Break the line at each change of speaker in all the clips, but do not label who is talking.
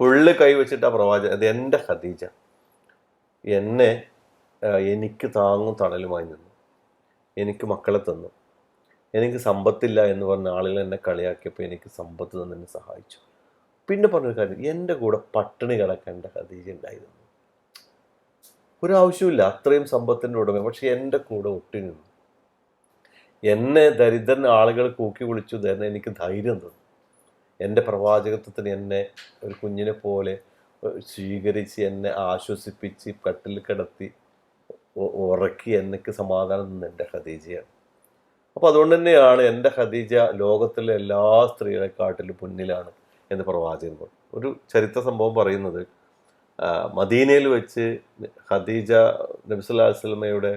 Full കൈവച്ചിട്ട് ആ പ്രവാചകൻ അത് എന്റെ ഖദീജ. എന്നെ എനിക്ക് താങ്ങും തണലുമായി നിന്നു എനിക്ക് മക്കളെ തന്നു. എനിക്ക് സമ്പത്തില്ല എന്ന് പറഞ്ഞ ആളുകൾ എന്നെ കളിയാക്കിയപ്പോൾ എനിക്ക് സമ്പത്ത് തന്നെ എന്നെ സഹായിച്ചു. പിന്നെ പറഞ്ഞൊരു കാര്യം എന്റെ കൂടെ പട്ടിണി കിടക്കേണ്ട ഖദീജ ഉണ്ടായിരുന്നു ഒരാവശ്യമില്ല അത്രയും സമ്പത്തിന്റെ ഉടമ. പക്ഷെ എന്റെ കൂടെ ഒട്ടി നിന്നു. എന്നെ ദരിദ്രൻ ആളുകൾ കൂക്കി വിളിച്ചു തന്നെ എനിക്ക് ധൈര്യം തന്നു. എന്റെ പ്രവാചകത്വത്തിന് എന്നെ ഒരു കുഞ്ഞിനെ പോലെ സ്വീകരിച്ച് എന്നെ ആശ്വസിപ്പിച്ച് കട്ടിൽ കിടത്തി ഉറക്കി എന്നൊക്കെ സമാധാനം തന്നെ എന്റെ ഖദീജയാണ്. അപ്പോൾ അതുകൊണ്ട് തന്നെയാണ് എന്റെ ഖദീജ ലോകത്തിലെ എല്ലാ സ്ത്രീകളെക്കാട്ടിലും മുന്നിലാണ് എന്ന് പ്രവാചകൻ ഒരു ചരിത്ര സംഭവം പറയുന്നത് മദീനയിൽ വെച്ച് ഖദീജ നബിസുല്ലാ വസ്ലമയുടെ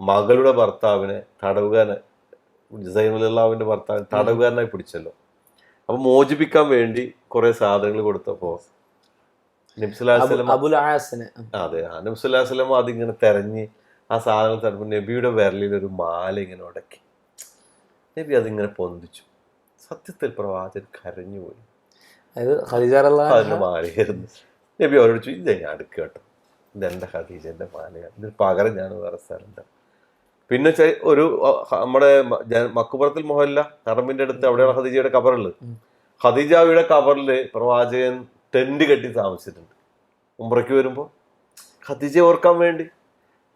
മകളുടെ ഭർത്താവിനെ തടവുകാരനെ സൈനുല്ലാവിന്റെ ഭർത്താവിനെ തടവുകാരനായി പിടിച്ചല്ലോ. അപ്പൊ മോചിപ്പിക്കാൻ വേണ്ടി കുറെ സാധനങ്ങൾ കൊടുത്തപ്പോ
നബ്സുലാസ്ലം
അത് ഇങ്ങനെ അതെ അതിങ്ങനെ തെരഞ്ഞ് ആ സാധനം തരുമ്പോൾ നബിയുടെ വിരലിൽ ഒരു മാല ഇങ്ങനെ ഉടക്കി. നബി അതിങ്ങനെ പൊന്തിച്ചു. സത്യത്തിൽ പ്രവാചകൻ കരഞ്ഞുപോയി അതിന് മാലയായിരുന്നു. നബി അവരോട് ചോദിച്ചു ഇത് ഞാൻ അടുക്കട്ടോ കേട്ടോ. ഇതെന്റെ ഖദീജന്റെ മാലയാണ്. ഇതിന് പകരം ഞാൻ വേറെ സ്ഥലം തരാം." പിന്നെ ഒരു നമ്മുടെ മക്കുപുറത്തിൽ മോഹല്ല ഹറമിന്റെ അടുത്ത് അവിടെയാണ് ഖദീജയുടെ കബറുള്ളത്
ഖദീജയുടെ
ഖദീജാവിയുടെ കബറിൽ പ്രവാചകൻ ടെന്റ് കെട്ടി താമസിച്ചിട്ടുണ്ട്. ഉംറയ്ക്ക് വരുമ്പോൾ ഖദീജ ഓർക്കാൻ വേണ്ടി.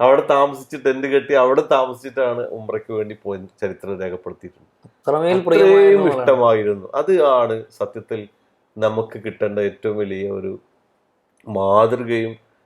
അവിടെ താമസിച്ച് ടെന്റ് കെട്ടി അവിടെ താമസിച്ചിട്ടാണ് ഉംറയ്ക്ക് വേണ്ടി പോയി ചരിത്രം രേഖപ്പെടുത്തിയിട്ടുണ്ട്. അത്രയും ഇഷ്ടമായിരുന്നു. അത് ആണ് സത്യത്തിൽ നമുക്ക് കിട്ടേണ്ട ഏറ്റവും വലിയ ഒരു മാതൃകയും